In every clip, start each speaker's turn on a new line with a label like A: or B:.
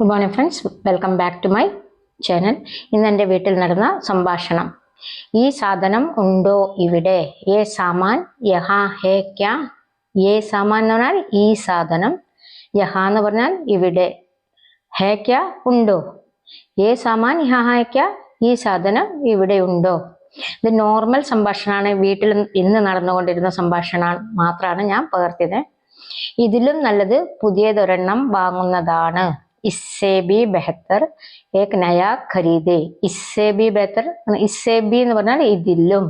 A: Good morning friends welcome back to my channel ഇന്ന് എന്റെ വീട്ടിൽ നടന്ന സംഭാഷണം. ഈ സാധനം ഉണ്ടോ ഇവിടെ? ഏ സാമാൻ? യഹാ ഹേ ക്യാ? ഏ സാമാൻ എന്ന് പറഞ്ഞാൽ ഈ സാധനം. യഹാ എന്ന് പറഞ്ഞാൽ ഇവിടെ. ഹേ ക്യാ? ഉണ്ടോ? ഏ സാമാൻ? യഹാ ഹേ ക്യാ? ഈ സാധനം ഇവിടെ ഉണ്ടോ? ഇത് നോർമൽ സംഭാഷണമാണ്. വീട്ടിൽ ഇന്ന് നടന്നുകൊണ്ടിരുന്ന സംഭാഷണം മാത്രമാണ് ഞാൻ പകർത്തിയത്. ഇതിലും നല്ലത് പുതിയതൊരെണ്ണം വാങ്ങുന്നതാണ്. ഇസ്സേ ബി ബെഹത്തർ ഏക് നയ ഖരീദേ ഇസ്സേ ബി ബെഹത്തർ ഇസ്സേ ബി എന്ന് പറഞ്ഞാൽ ഇതിലും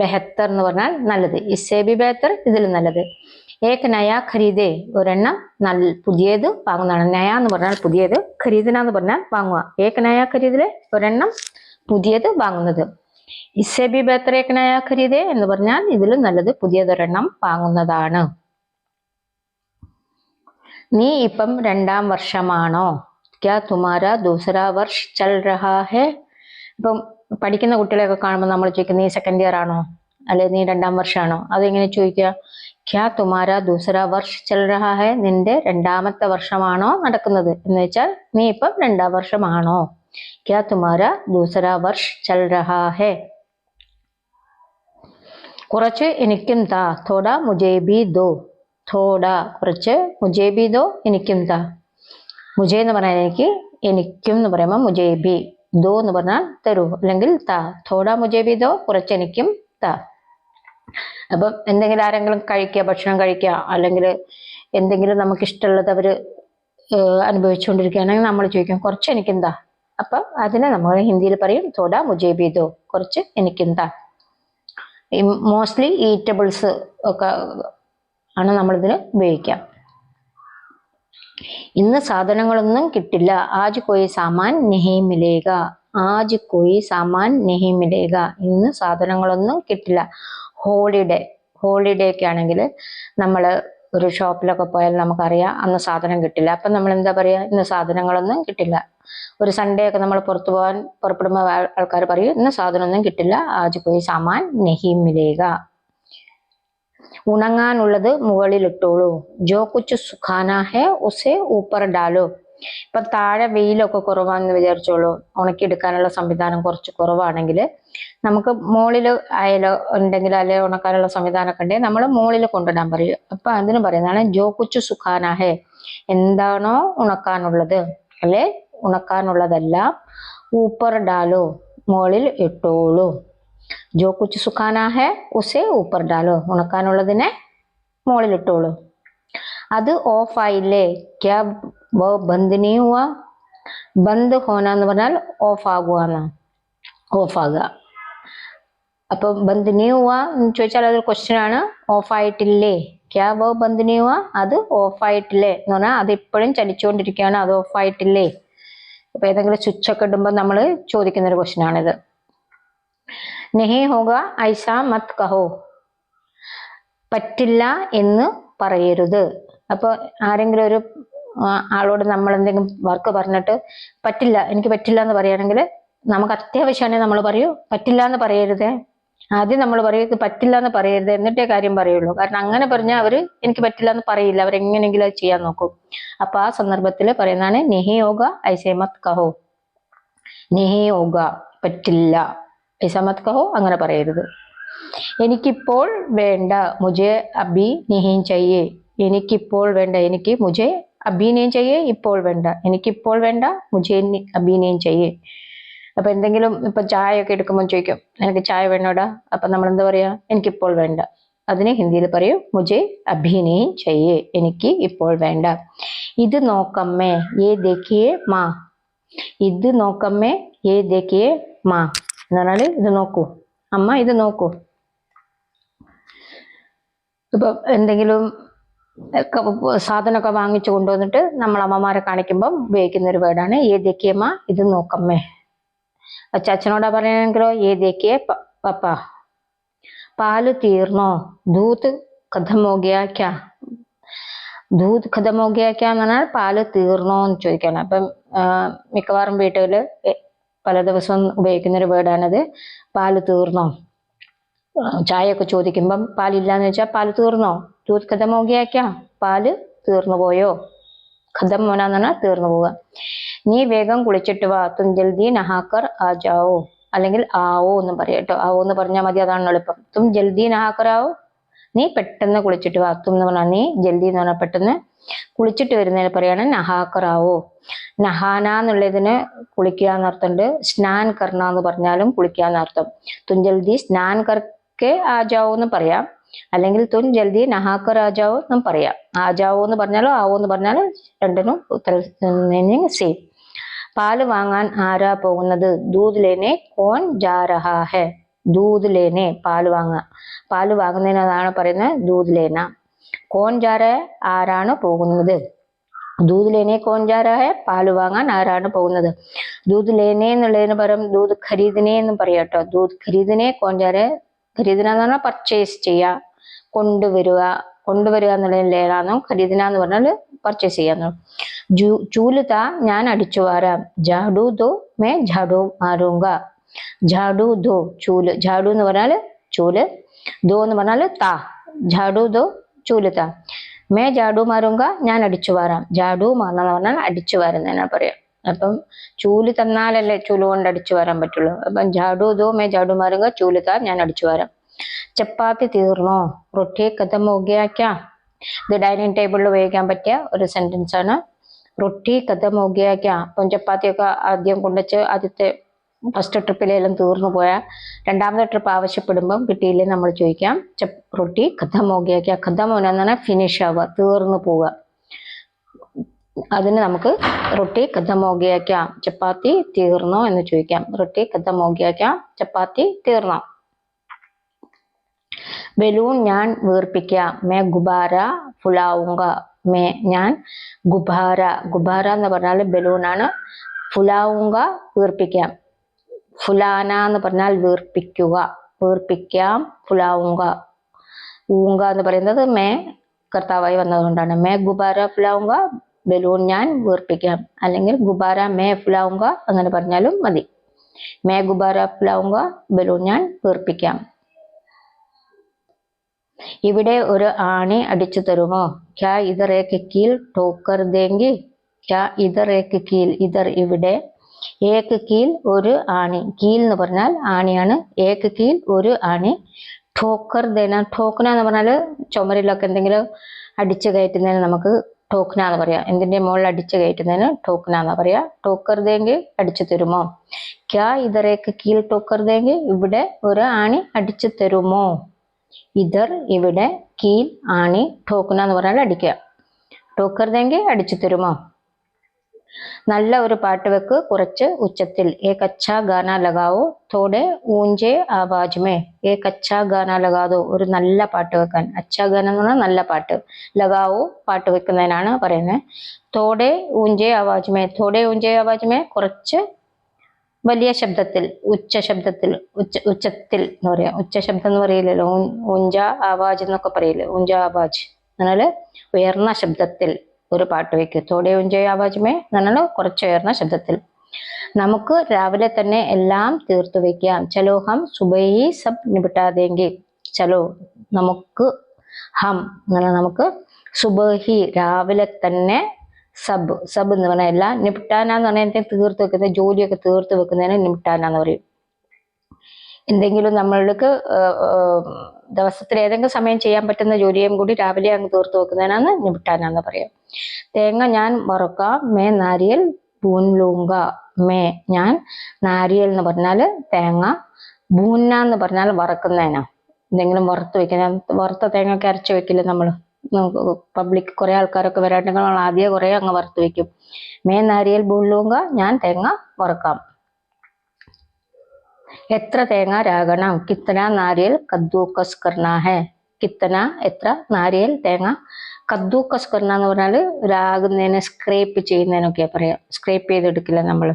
A: ബെഹത്തർ എന്ന് പറഞ്ഞാൽ നല്ലത്। ഇസ്സേ ബി ബെഹത്തർ ഇതിലും നല്ലത്। ഏക് നയ ഖരീദേ ഒരെണ്ണം നല്ല പുതിയത് വാങ്ങുന്നതാണ്। നയ എന്ന് പറഞ്ഞാൽ പുതിയത് ഖരീദന എന്ന് പറഞ്ഞാൽ വാങ്ങുക। ഏക് നയ ഖരീദിലെ ഒരെണ്ണം പുതിയത് വാങ്ങുന്നത്. ഇസ്സേ ബി ബെഹത്തർ ഏക് നയ ഖരീദേ എന്ന് പറഞ്ഞാൽ ഇതിലും നല്ലത് പുതിയതൊരെണ്ണം വാങ്ങുന്നതാണ്. നീ ഇപ്പം രണ്ടാം വർഷമാണോ? ക്യാ തുമാര ദൂസര വർഷ ചൽ രഹാ ഹെ? ഇപ്പം പഠിക്കുന്ന കുട്ടികളെയൊക്കെ കാണുമ്പോൾ നമ്മൾ ചോദിക്കും നീ സെക്കൻഡ് ഇയർ ആണോ? അല്ലെ നീ രണ്ടാം വർഷമാണോ അതെങ്ങനെ ചോദിക്കുക? ക്യാ തുമാര ദൂസര വർഷ ചൽ രഹാ ഹെ? നിന്റെ രണ്ടാമത്തെ വർഷമാണോ നടക്കുന്നത്? എന്ന് വെച്ചാൽ നീ ഇപ്പം രണ്ടാം വർഷമാണോ? ക്യാ തുമാര ദൂസര വർഷ ചൽ രഹാ ഹെ? കുറച്ച് എനിക്കും താ തോട മുജേബി ദോ. തോട കുറച്ച് മുജേ ദോ എനിക്കും താ മുജേ എന്ന് പറഞ്ഞാൽ എനിക്ക് എനിക്കും എന്ന് പറയുമ്പോൾ മുജേബി ദോ എന്ന് പറഞ്ഞാൽ തരൂ. അല്ലെങ്കിൽ താ തോട മുജേ ദോ കുറച്ച് എനിക്കും താ. അപ്പം എന്തെങ്കിലും ആരെങ്കിലും കഴിക്കുക ഭക്ഷണം കഴിക്കുക അല്ലെങ്കിൽ എന്തെങ്കിലും നമുക്ക് ഇഷ്ടമുള്ളത് അവർ അനുഭവിച്ചുകൊണ്ടിരിക്കുകയാണെങ്കിൽ നമ്മൾ ചോദിക്കും കുറച്ച് എനിക്കെന്താ അപ്പം അതിനെ നമ്മൾ ഹിന്ദിയിൽ പറയും തോട മുജേ ബി ദോ കുറച്ച് എനിക്കെന്താ മോസ്റ്റ്ലി ഈറ്റബിൾസ് ഒക്കെ ആണ് നമ്മളിതിന് ഉപയോഗിക്കുക ഇന്ന് സാധനങ്ങളൊന്നും കിട്ടില്ല. ആജ് കോയി സാമാൻ നെഹി മിലേക ആജ് കോയി സാമാൻ നെഹി മിലേക ഇന്ന് സാധനങ്ങളൊന്നും കിട്ടില്ല. ഹോളിഡേ. ഹോളിഡേ ഒക്കെ ആണെങ്കിൽ നമ്മൾ ഒരു ഷോപ്പിലൊക്കെ പോയാൽ നമുക്കറിയാം അന്ന് സാധനം കിട്ടില്ല. അപ്പം നമ്മൾ എന്താ പറയുക ഇന്ന് സാധനങ്ങളൊന്നും കിട്ടില്ല. ഒരു സൺഡേ ഒക്കെ നമ്മൾ പുറത്തു പോകാൻ പുറപ്പെടുമ്പോൾ ആൾക്കാർ പറയും ഇന്ന് സാധനമൊന്നും കിട്ടില്ല. ആജ് കോയി സാമാൻ നെഹി മിലേക ഉണങ്ങാനുള്ളത് മുകളിലിട്ടോളൂ ജോ കുച്ച് സുഖാന ഹെ ഉസെ ഊപ്പർ ഡാലോ. ഇപ്പൊ താഴെ വെയിലൊക്കെ കുറവാണെന്ന് വിചാരിച്ചോളൂ. ഉണക്കിയെടുക്കാനുള്ള സംവിധാനം കുറച്ച് കുറവാണെങ്കിൽ നമുക്ക് മുകളിൽ അയലോ ഉണ്ടെങ്കിൽ അല്ലെ ഉണക്കാനുള്ള സംവിധാനമൊക്കെ ഉണ്ടെങ്കിൽ നമ്മൾ മുകളിൽ കൊണ്ടിടാൻ പറയും. അപ്പൊ അതിന് പറയുന്നതാണ് ജോ കുച്ച് സുഖാനാഹേ എന്താണോ ഉണക്കാനുള്ളത് അല്ലെ? ഉണക്കാനുള്ളതെല്ലാം ഊപ്പർ ഡാലോ മുകളിൽ ഇട്ടോളൂ. ജോ കുച്ച് സുഖാനാ ഹെ? ഉസെ ഊപ്പർ ഡാലോ. ഉണക്കാനുള്ളതിനെ മുകളിലിട്ടോളൂ അത് ഓഫായില്ലേ ക്യാ ബന്ദ് നീ ഹുവ? ബന്ദ് ഹോന എന്ന് പറഞ്ഞാൽ ഓഫ് ആകുക എന്നാണ് ഓഫ് ആകുക അപ്പൊ ബന്ദ് നീ ഹുവ എന്ന് ചോദിച്ചാൽ അതൊരു ക്വസ്റ്റ്യൻ ആണ്. ഓഫ് ആയിട്ടില്ലേ? ക്യാ ബന്ദ് നീ ഹുവ? അത് ഓഫ് ആയിട്ടില്ലേ? എന്ന് പറഞ്ഞാൽ അത് ഇപ്പോഴും ചലിച്ചുകൊണ്ടിരിക്കുകയാണ്. അത് ഓഫ് ആയിട്ടില്ലേ? ഇപ്പൊ ഏതെങ്കിലും സ്വിച്ച് ഒക്കെ ഇടുമ്പോൾ നമ്മൾ ചോദിക്കുന്ന ഒരു ക്വസ്റ്റ്യൻ ആണിത്. നെഹി ഹോഗ ഐസ മത് കഹോ. പറ്റില്ല എന്ന് പറയരുത്. അപ്പോൾ ആരെങ്കിലും ഒരു ആളോട് നമ്മൾ എന്തെങ്കിലും വർക്ക് പറഞ്ഞിട്ട് പറ്റില്ല എനിക്ക് പറ്റില്ല എന്ന് പറയുകയാണെങ്കിൽ നമുക്ക് അത്യാവശ്യമാണെങ്കിൽ നമ്മൾ പറയൂ പറ്റില്ല എന്ന് പറയരുതേ. ആദ്യം നമ്മൾ പറയും ഇത് പറ്റില്ല എന്ന് പറയരുത് എന്നിട്ടേ കാര്യം പറയുള്ളൂ. കാരണം അങ്ങനെ പറഞ്ഞാൽ അവർ എനിക്ക് പറ്റില്ല എന്ന് പറയില്ല അവരെങ്ങനെയെങ്കിലും അത് ചെയ്യാൻ നോക്കും. അപ്പൊ ആ സന്ദർഭത്തിൽ പറയുന്നതാണ് നെഹി യോഗ ഐസേമത് കഹോ. നെഹി യോഗ പറ്റില്ല. ഐസമത് കഹോ അങ്ങനെ പറയരുത്. എനിക്കിപ്പോൾ വേണ്ട മുജെ അബി നിഹീൻ ചെയ്യേ എനിക്കിപ്പോൾ വേണ്ട എനിക്ക് മുജെ അഭിനയം ചെയ്യേ ഇപ്പോൾ വേണ്ട. എനിക്കിപ്പോൾ വേണ്ട മുജെ അഭിനയം ചെയ്യേ അപ്പൊ എന്തെങ്കിലും ഇപ്പൊ ചായ ഒക്കെ എടുക്കുമ്പോൾ ചോദിക്കും എനിക്ക് ചായ വേണോടാ? അപ്പൊ നമ്മൾ എന്താ പറയാ? എനിക്കിപ്പോൾ വേണ്ട. അതിന് ഹിന്ദിയിൽ പറയൂ മുജെ അഭിനയം ചെയ്യേ എനിക്ക് ഇപ്പോൾ വേണ്ട. ഇത് നോക്കമ്മേ ഏ ദേക്കിയേ മാ. ഇത് നോക്കമ്മേ ഏ ദേക്കിയേ മാ. എന്ന് പറഞ്ഞാൽ ഇത് നോക്കൂ. അമ്മ ഇത് നോക്കൂ. ഇപ്പൊ എന്തെങ്കിലും സാധനമൊക്കെ വാങ്ങിച്ചു കൊണ്ടുവന്നിട്ട് നമ്മൾ അമ്മമാരെ കാണിക്കുമ്പം ഉപയോഗിക്കുന്ന ഒരു വേർഡാണ് ഏ ഇത് നോക്കമ്മേ. അച്ചാച്ചനോടാ പറയണെങ്കിലോ ഏ പപ്പ. പാൽ തീർന്നോ? ദൂത് ക്യാ ദൂത് ക്യാ എന്ന് പറഞ്ഞാൽ പാൽ തീർന്നോ എന്ന് ചോദിക്കാണ് അപ്പം മിക്കവാറും വീട്ടുകളിൽ പല ദിവസവും ഉപയോഗിക്കുന്ന ഒരു വേർഡാണത്. പാൽ തീർന്നോ? ചായയൊക്കെ ചോദിക്കുമ്പം പാലില്ലാന്ന് വെച്ചാൽ പാൽ തീർന്നോ? ദൂത് ഖതം ഹോ ഗയാ ക്യാ പാൽ തീർന്നു പോയോ? കഥം മോനാന്ന് പറഞ്ഞാൽ തീർന്നു പോവുക. നീ വേഗം കുളിച്ചിട്ട് വാ. തും ജൽദി നഹാക്കർ ആ അല്ലെങ്കിൽ ആവോ എന്ന് പറയാം കേട്ടോ. ആവോ എന്ന് പറഞ്ഞാൽ മതി. അതാണ് എളുപ്പം. തും ജൽദി നഹാക്കർ ആവോ? നീ പെട്ടെന്ന് കുളിച്ചിട്ട് വാത്തും എന്ന് പറഞ്ഞാൽ നീ ജൽദി എന്ന് പറഞ്ഞാൽ പെട്ടെന്ന് കുളിച്ചിട്ട് വരുന്നതിന് നഹാക്കർ ആവോ. നഹാന എന്നുള്ളതിന് കുളിക്കുക എന്നർത്ഥമുണ്ട്. സ്നാൻ കർണ എന്ന് പറഞ്ഞാലും കുളിക്കുക എന്നർത്ഥം. തുൻ ജൽദി സ്നാൻ കർക്കെ ആജാവോ എന്ന് പറയാം. അല്ലെങ്കിൽ തുൻ ജൽദി നഹാക്കർ രാജാവോ ജാവോ എന്നും പറയാം. ആജാവോ എന്ന് പറഞ്ഞാലോ ആവോ എന്ന് പറഞ്ഞാലും രണ്ടിനും ഉത്തര സെയിം പാൽ വാങ്ങാൻ ആരാ പോകുന്നത്? ദൂത് കോൺ കോൻ ദൂതിലേനെ പാൽ വാങ്ങാൻ പാൽ വാങ്ങുന്നതിനാണ് പറയുന്നത് ദൂത് കോൺ ജാര ആരാണ് പോകുന്നത്? ദൂത് ലേനെ कौन जा വാങ്ങാൻ ആരാണ് പോകുന്നത്? ദൂത് ലേനെ എന്നുള്ളതിന് പകരം ദൂത് ഖരീദിനെ എന്നും പറയാം കേട്ടോ. ദൂത് ഖരീദിനെ കോഞ്ചാരെ ഖരീദിന എന്ന് പറഞ്ഞാൽ പർച്ചേസ് ചെയ്യുക കൊണ്ടുവരിക കൊണ്ടുവരിക എന്നുള്ളതിന് ലേനാന്നും ഖരീദിന എന്ന് പറഞ്ഞാൽ പർച്ചേസ് ചെയ്യാന്ന് ജൂ ചൂൽ താ ഞാൻ അടിച്ചു വാരാം. ജാഡു ദോ മേ ജാഡു മാറുങ്ക. ജാഡു ദോ ചൂൽ. ജാഡു എന്ന് പറഞ്ഞാൽ ചൂൽ. ദോ എന്ന് പറഞ്ഞാൽ താ. ജാഡു ദോ ചൂലുത മേ ജാഡു മാറുങ്ക ഞാൻ അടിച്ചു വാരാം. ജാഡു മാറുന്ന പറഞ്ഞാൽ അടിച്ചു വാരുന്നതിനാ പറയാം. അപ്പം ചൂൽ തന്നാലല്ലേ ചൂൽ കൊണ്ട് അടിച്ചു വരാൻ പറ്റുള്ളൂ. അപ്പം ജാഡു ദോ മേ ജാഡു മാറുങ്ക ചൂൽ താ ഞാൻ അടിച്ചു വരാം. ചപ്പാത്തി തീർന്നോ? റൊട്ടി കഥം ഹോഗിയാക്ക ഇത് ഡൈനിങ് ടേബിളിൽ ഉപയോഗിക്കാൻ പറ്റിയ ഒരു സെന്റൻസ് ആണ്. റൊട്ടി കഥം ഹോഗിയാക്ക അപ്പം ചപ്പാത്തിയൊക്കെ ആദ്യം കൊണ്ടുവച്ച് ആദ്യത്തെ ഫസ്റ്റ് ട്രിപ്പിലേലും തീർന്നു പോയാൽ രണ്ടാമത്തെ ട്രിപ്പ് ആവശ്യപ്പെടുമ്പം കിട്ടിയില്ലേ നമ്മൾ ചോദിക്കാം. ചപ്പ് റൊട്ടി ഹോഗിയാക്ക കഥം എന്ന് പറഞ്ഞാൽ ഫിനിഷ് ആവുക തീർന്നു പോവുക. അതിന് നമുക്ക് റൊട്ടി കഥം ഹോഗിയാക്ക ചപ്പാത്തി തീർന്നോ എന്ന് ചോദിക്കാം. റൊട്ടി കഥം ഹോഗിയാക്ക ചപ്പാത്തി തീർന്നോ? ബലൂൺ ഞാൻ വീർപ്പിക്കാം. മേ ഗുബാര ഫുലാവുങ്ക. മേ ഞാൻ ഗുബാര. ഗുബാര എന്ന് പറഞ്ഞാൽ ബലൂണാണ് ഫുലാവുങ്ക വീർപ്പിക്കാം. ഫുലാന എന്ന് പറഞ്ഞാൽ വീർപ്പിക്കുക. വീർപ്പിക്കാം ഫുലാവുങ്ക. ഊങ്ക എന്ന് പറയുന്നത് മേ കർത്താവായി വന്നതുകൊണ്ടാണ്. മേ ഗുബാര ഫുലാവുങ്ക ബലൂൺ ഞാൻ വീർപ്പിക്കാം. അല്ലെങ്കിൽ ഗുബാര മേ ഫുലാവുങ്ക അങ്ങനെ പറഞ്ഞാലും മതി. മേ ഗുബാര ഫുലാവുങ്ക ബലൂൺ ഞാൻ വീർപ്പിക്കാം. ഇവിടെ ഒരു ആണി അടിച്ചു തരുമോ? ക്യാ ഇതറേക്ക് കീൽ ടോക്കർ ദേങ്കി. ക്യാ ഇതറേക്ക് കീൽ ഇതർ ഇവിടെ ഏക്ക് കീൽ ഒരു ആണി. കീൽ എന്ന് പറഞ്ഞാൽ ആണിയാണ്. ഏക്ക് കീൽ ഒരു ആണി. ടോക്കർ ദേന ടോക്കന എന്ന് പറഞ്ഞാൽ ചുമരിലൊക്കെ എന്തെങ്കിലും അടിച്ചു കയറ്റുന്നതിന് നമുക്ക് ടോക്കന എന്ന് പറയാം. എന്തിന്റെ മുകളിൽ അടിച്ചു കയറ്റുന്നതിന് ടോക്കന എന്ന് പറയാം? ടോക്കർ ദേങ്കി അടിച്ചു തരുമോ? ക്യാ ഇതറേക്ക് കീൽ ടോക്കർ ദേങ്കി ഇവിടെ ഒരു ആണി അടിച്ചു തരുമോ? ഇതർ ഇവിടെ കീൽ ആണി ടോക്കന എന്ന് പറഞ്ഞാൽ അടിക്കുക. ടോക്കർ ദേങ്കി അടിച്ചു തരുമോ? നല്ല ഒരു പാട്ട് വെക്ക് കുറച്ച് ഉച്ചത്തിൽ. ഏക് അച്ഛാ ഗാന ലഗാവോ? തോടെ ഊഞ്ചെ ആവാജ് മേ ഏക് അച്ഛാ ഗാന ലഗാതോ? ഒരു നല്ല പാട്ട് വെക്കാൻ. അച്ഛാ ഗാന എന്ന് പറഞ്ഞാൽ നല്ല പാട്ട്. ലഗാവോ പാട്ട് വെക്കുന്നതിനാണ് പറയുന്നത് തോടെ ഊഞ്ചെ ആവാജ് മേ തോടെ ഊഞ്ചെ ആവാജ് മേ കുറച്ച് വലിയ ശബ്ദത്തിൽ ഉച്ച ശബ്ദത്തിൽ ഉച്ച ഉച്ചത്തിൽ എന്ന് പറയാം. ഉച്ച ശബ്ദം എന്ന് പറയില്ലല്ലോ. ഊഞ്ച ആവാജ് എന്നൊക്കെ പറയില്ലേ. ഊഞ്ച ആവാജ്. എന്നാൽ ഉയർന്ന ശബ്ദത്തിൽ ഒരു പാട്ട് വയ്ക്കും തോടെ ഉഞ്ചയ ആവാജ്മേ എന്നാണ് കുറച്ചുയർന്ന ശബ്ദത്തിൽ. നമുക്ക് രാവിലെ തന്നെ എല്ലാം തീർത്തു വെക്കാം. ചലോ ഹം സുബൈ സബ് നിബിട്ടാതെങ്കിൽ ചലോ നമുക്ക് ഹം അങ്ങനെ നമുക്ക് സുബഹി രാവിലെ തന്നെ സബ്. സബ് എന്ന് പറഞ്ഞാൽ എല്ലാം നിപ്ടാന എന്ന് പറഞ്ഞാൽ തീർത്ത് വെക്കുന്നത് ജോലിയൊക്കെ തീർത്ത് വെക്കുന്നതിന് നിപ്ടാന എന്ന് പറയും. എന്തെങ്കിലും നമ്മൾക്ക് ദിവസത്തിൽ ഏതെങ്കിലും സമയം ചെയ്യാൻ പറ്റുന്ന ജോലിയും കൂടി രാവിലെ അങ്ങ് തീർത്ത് വെക്കുന്നതിനാണ് നിമിട്ടാനാന്ന് പറയാം. തേങ്ങ ഞാൻ വറുക്ക മേ നാരിയൽ ബൂൻലൂങ്ക മേ ഞാൻ നാരിയൽ എന്ന് പറഞ്ഞാൽ തേങ്ങ ബൂന്ന എന്ന് പറഞ്ഞാൽ വറക്കുന്നതിനാ. എന്തെങ്കിലും വറുത്ത് വെക്കുന്ന വറുത്ത തേങ്ങ ഒക്കെ അരച്ച് വെക്കില്ല നമ്മൾ? പബ്ലിക് കുറെ ആൾക്കാരൊക്കെ വരാണ്ടെങ്കിൽ നമ്മൾ ആദ്യം കുറെ അങ്ങ് വറുത്ത് വെക്കും. മേ നാരിയൽ ബൂൻലൂങ്ക ഞാൻ തേങ്ങ വറുക്കാം. എത്ര തേങ്ങ രാഗണം? കിത്തന നാരിയൽ കദ്ദൂക്കസ് കർണ ഹെ. കിത്തന എത്ര നാരിയൽ തേങ്ങ? കദ്ദൂക്കസ് കർണ എന്ന് പറഞ്ഞാൽ രാകുന്നതിനെ സ്ക്രേപ്പ് ചെയ്യുന്നതിനൊക്കെ പറയാം. സ്ക്രേപ്പ് ചെയ്തെടുക്കില്ല നമ്മൾ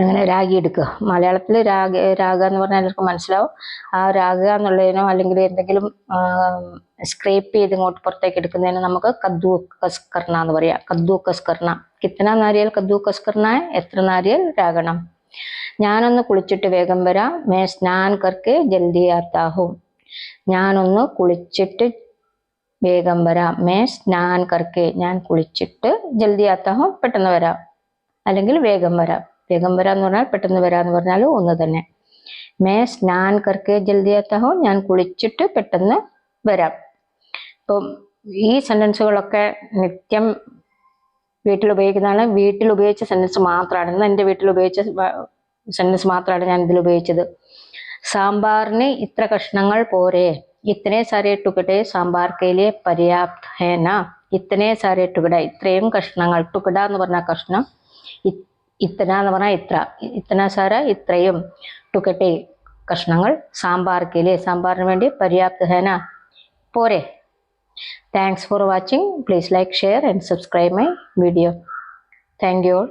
A: അങ്ങനെ രാഗി എടുക്കുക. മലയാളത്തിൽ രാഗ രാഗ എന്ന് പറഞ്ഞാൽ എല്ലാവർക്കും മനസ്സിലാവും. ആ രാഗ എന്നുള്ളതിനോ അല്ലെങ്കിൽ എന്തെങ്കിലും സ്ക്രേപ്പ് ചെയ്ത് ഇങ്ങോട്ട് പുറത്തേക്ക് എടുക്കുന്നതിന് നമുക്ക് കദ്ദൂ കസ്കർണ എന്ന് പറയാം. കദ്ദൂ കസ്കർണ കിത്തന നാരിയൽ കദ്ദൂ കസ്കർണ എത്ര നാരിയൽ രാഗണം? ഞാനൊന്ന് കുളിച്ചിട്ട് വേഗം വരാം. മേ സ്നാൻ കർക്ക് ജൽദി ആത്താഹും ഞാനൊന്ന് കുളിച്ചിട്ട് വേഗം വരാം. മേ സ്നാൻ കർക്ക് ഞാൻ കുളിച്ചിട്ട് ജൽദി ആത്താഹും പെട്ടെന്ന് വരാം. അല്ലെങ്കിൽ വേഗം വരാം. വേഗം വരാം എന്ന് പറഞ്ഞാൽ പെട്ടെന്ന് വരാന്ന് പറഞ്ഞാൽ ഒന്ന് തന്നെ. മേ സ്നാൻ കർക്ക് ജൽദി ആത്താഹോ ഞാൻ കുളിച്ചിട്ട് പെട്ടെന്ന് വരാം. ഇപ്പം ഈ സെന്റൻസുകളൊക്കെ നിത്യം വീട്ടിൽ ഉപയോഗിക്കുന്നതാണ്. വീട്ടിൽ ഉപയോഗിച്ച സെന്റൻസ് മാത്രമാണ്. ഇന്ന് എന്റെ വീട്ടിൽ ഉപയോഗിച്ച സെന്റൻസ് മാത്രമാണ് ഞാൻ ഇതിൽ ഉപയോഗിച്ചത് സാമ്പാറിന് ഇത്ര കഷ്ണങ്ങൾ പോരെ. ഇത്രേ സാരേ ടുക്കടെ സാമ്പാർ കയ്യിലെ പര്യാപ്ത ഹേന ഇത്രേ സാരേ ടുക്കട ഇത്രയും കഷ്ണങ്ങൾ ടുക്കട എന്ന് പറഞ്ഞ കഷ്ണം. ഇത്തന എന്ന് പറഞ്ഞാൽ ഇത്ര. ഇത്തന സാര ഇത്രയും ടുക്കട്ടെ കഷ്ണങ്ങൾ സാമ്പാർ കയ്യിലെ സാമ്പാറിന് വേണ്ടി പര്യാപ്ത ഹേന പോരെ. Thanks for watching please like share and subscribe my video thank you all